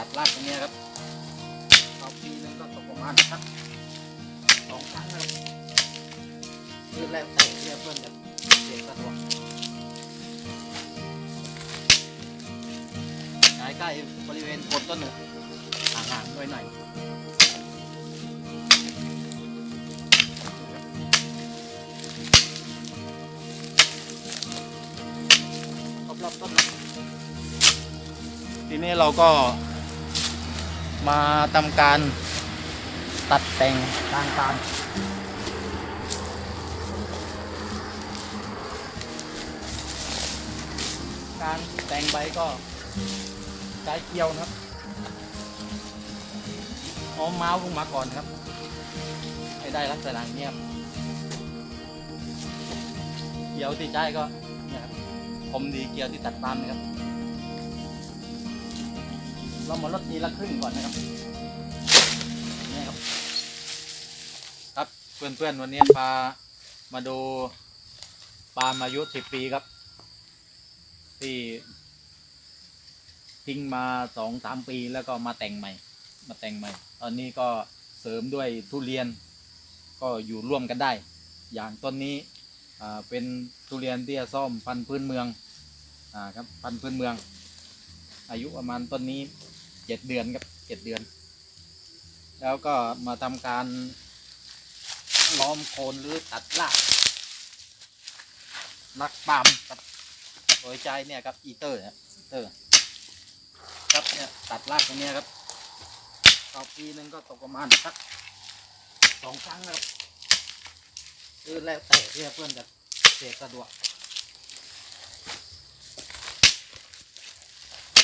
ตัดรากตรงนี้ครับต่อปีนึงก็ตกประมาณสักสองครั้งนะครับคือแล้วแต่เพื่อเพื่อนจะเสียสะดวกใกล้ๆบริเวณโคนต้นนี่ยห่างๆด้วยหน่อยรอบๆต้นทีนี้เราก็ มาทำการตัดแต่งทางการการแต่งใบก็ใช้เกลียวนะครับเอาเมาส์ลงมาก่อนครับ ให้ได้ลักษณะเนี้ยบเกลียวที่ใช้ก็เนี่ยครับคมดีเกียร์ที่ตัดตามนะครับ เรามาลดทีละครึ่งก่อนนะครับนี่ครับ ครับเพื่อนๆวันนี้พามาดูปล์มอายุสิบปีครับ ที่ทิ้งมาสองสามปีแล้วก็มาแต่งใหม่ มาแต่งใหม่ ตอนนี้ก็เสริมด้วยทุเรียน ก็อยู่ร่วมกันได้ อย่างต้นนี้เป็นทุเรียนเตี้ยส้มพันธุ์พื้นเมืองอ่าครับพันธุ์พื้นเมือง อายุประมาณต้นนี้ เจ็ดเดือนครับเจ็ดเดือน แล้วก็มาทำการล้อมโคนหรือตัดรากนักปามครับโดยใจเนี่ยครับอีเตอร์เนี่ยอีเตอร์ ครับเนี่ยตัดรากตรงเนี้ยครับต่อปีหนึ่งก็ตกประมาณสักสองครั้งนะครับคือแล้วแต่ที่เพื่อนจะเสียสะดวก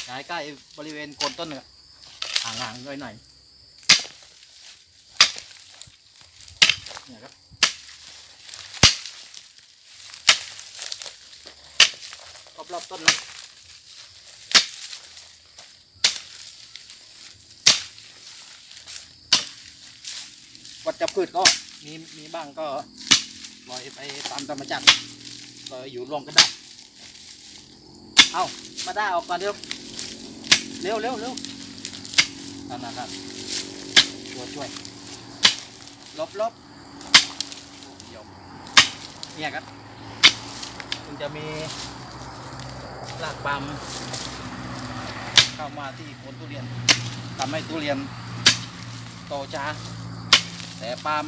ใกล้บริเวณโคนต้นเนี่ย ห่างๆหน่อยหน่อยเนี่ยครับรอบๆต้นนะวัชพืชก็มีมีบ้างก็ลอยไปตามธรรมชาติก็อยู่รวมกันได้ เอามาได้ออกก่อนเร็ว เร็วเร็วเร็ว นั่นนั่นนั่นช่วช่วย ลบลบเดี๋ยวเนี่ยครับ มันจะมีรากปาล์มเข้ามาที่โคนทุเรียนทำให้ทุเรียนโตช้า แต่ปาล์ม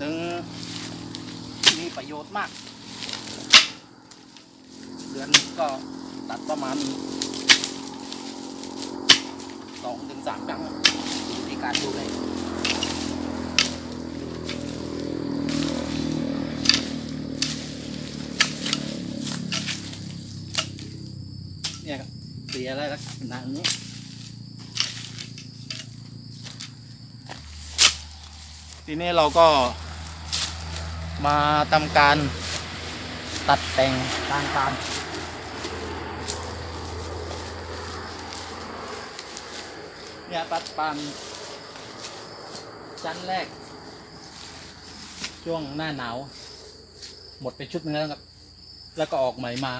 ถึงมีประโยชน์มาก เดือนก็ตัดประมาณ สองถึงสามครั้งในการดูแลเนี่ยครับเสียอะไรลักษณะนี้ทีนี้เราก็มาทำการตัดแต่งทางการ เนี่ยปัดปานชั้นแรก ช่วงหน้าหนาว หมดไปชุดนึงแล้วครับ แล้วก็ออกใหม่มา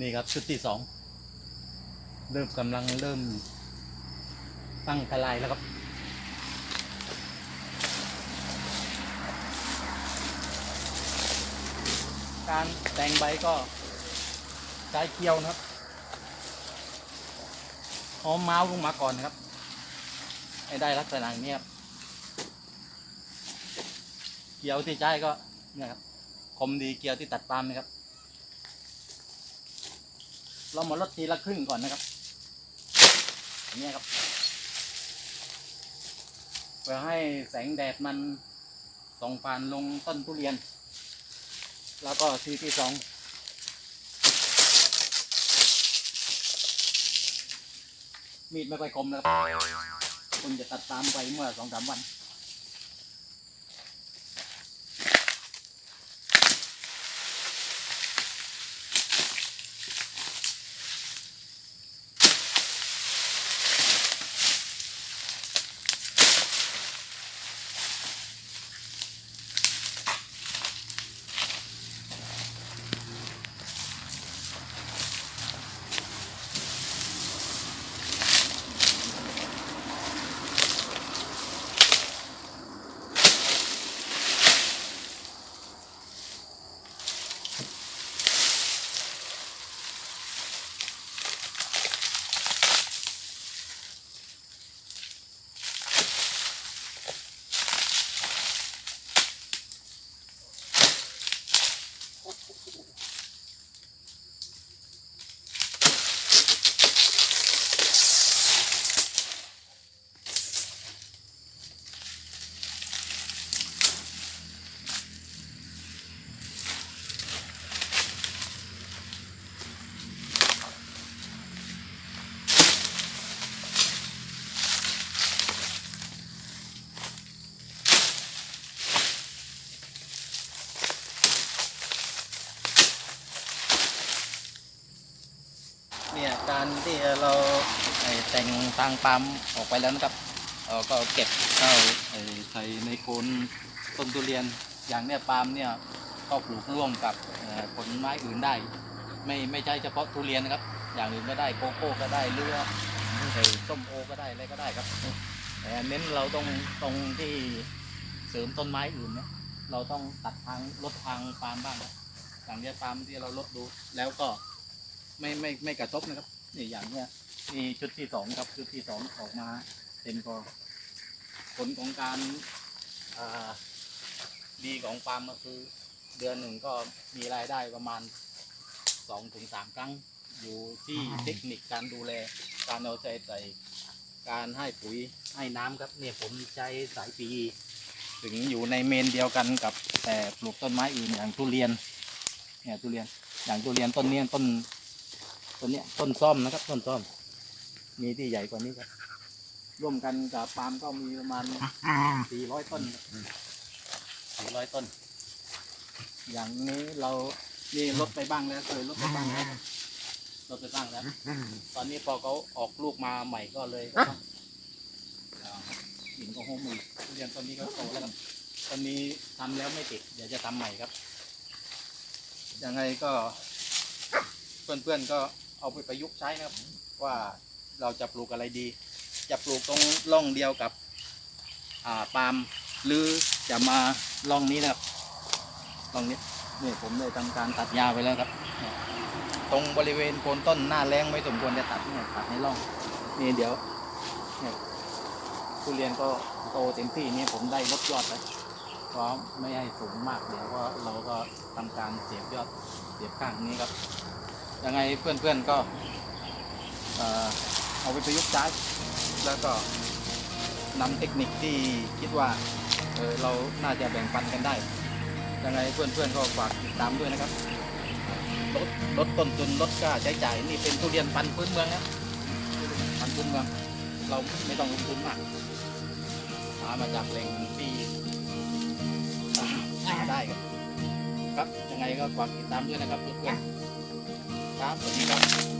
นี่ครับชุดที่สองเริ่มกำลังเริ่ม ตั้งทลายแล้วครับการแต่งใบก็ใช้เกลียวนะครับ เอาเมาส์ลงมาก่อนนะครับ ให้ได้ลักษณะนี้ครับ เกลียวที่ใช้ก็เนี่ยครับ คมดีเกลียวที่ตัดปาล์มนะครับ เรามาลดทีละครึ่งก่อนนะครับอย่างนี้ครับ เพื่อให้แสงแดดมันส่องผ่านลงต้นทุเรียน แล้วก็ทีที่สอง มีดไม่ค่อยคมนะครับคุณจะตัดตามไปเมื่อสองสามวัน การที่เราแต่งทางปาล์มออกไปแล้วนะครับเราก็เก็บเข้าใส่ในโคนต้นทุเรียนอย่างเนี้ยปาล์มเนี่ยก็ปลูกร่วมกับผลไม้อื่นได้ ไม่ไม่ใช่เฉพาะทุเรียนนะครับ อย่างอื่นก็ได้โกโก้ก็ได้หรือว่าไอ้ส้มโอก็ได้อะไรก็ได้ครับแต่เน้นเราต้องตรงที่เสริมต้นไม้อื่นเนี่ยเราต้องตัดทางลดทางปาล์มบ้างครับอย่างเนี้ยปาล์มที่เราลดดูแล้วก็ไม่ไม่ไม่กระทบนะครับ นี่อย่างเนี้ยนี่ชุดที่สองครับชุดที่สองออกมาเต็มกอผลของการาดีของปาล์มก็คือ เดือนหนึ่งก็มีรายได้ประมาณสองถึงสามครั้ง อยู่ที่เทคนิคการดูแล การเอาใจใส่การให้ปุ๋ยให้น้ำครับเนี่ยผมใช้สายปี ถึงอยู่ในเมนเดียวกันกับแต่ปลูกต้นไม้อื่นอย่างทุเรียนเนี่ยทุเรียนอย่างทุเรียนต้นเนี้ยต้น ต้นเนี้ยต้นซ่อมนะครับ ต้นซ่อม มีที่ใหญ่กว่านี้ครับ ร่วมกันกับปาล์มก็มีประมาณสี่ร้อยต้นสี่ร้อยต้น อย่างนี้เรานี่ลดไปบ้างแล้วเคยลดไปบ้างแล้วลดไปบ้างแล้ว ตอนนี้พอเขาออกลูกมาใหม่ก็เลยอ่าหินก็โฮมือทุเรียนต้นนี้ก็โตแล้วครับตอนนี้ทำแล้วไม่ติด เดี๋ยวจะทำใหม่ครับ ยังไงก็เพื่อนๆก็ เอาไปประยุกต์ใช้นะครับ ว่าเราจะปลูกอะไรดี จะปลูกตรงร่องเดียวกับอ่าปาล์มหรือจะมาร่องนี้นะครับร่องนี้นี่ผมได้ทำการตัดหญ้าไปแล้วครับ ตรงบริเวณโคนต้นหน้าแรงไม่สมควรจะตัดเนี่ยตัดในร่องนี่เดี๋ยวเนี่ยทุเรียนก็โตเต็มที่นี่ผมได้ลดยอดแล้วเพราะไม่ให้สูงมากเดี๋ยวก็เราก็ทำการเสียบยอดเสียบข้างนี้ครับ ยังไงเพื่อนๆก็เอ่อเอาไปประยุกต์ใช้แล้วก็นำเทคนิคที่คิดว่าเเราน่าจะแบ่งปันกันได้ ยังไงเพื่อนๆก็ฝากติดตามด้วยนะครับลดลดต้นทุนลดค่าใช้จ่ายนี่เป็นทุเรียนพันธุ์พื้นเมืองนะพันธุ์พื้นเมืองเราไม่ต้องลงทุนมากหามาจากแหล่งที่หาได้ครับ ครับยังไงก็ฝากติดตามด้วยนะครับเพื่อนๆ ครับสวัสดีครับ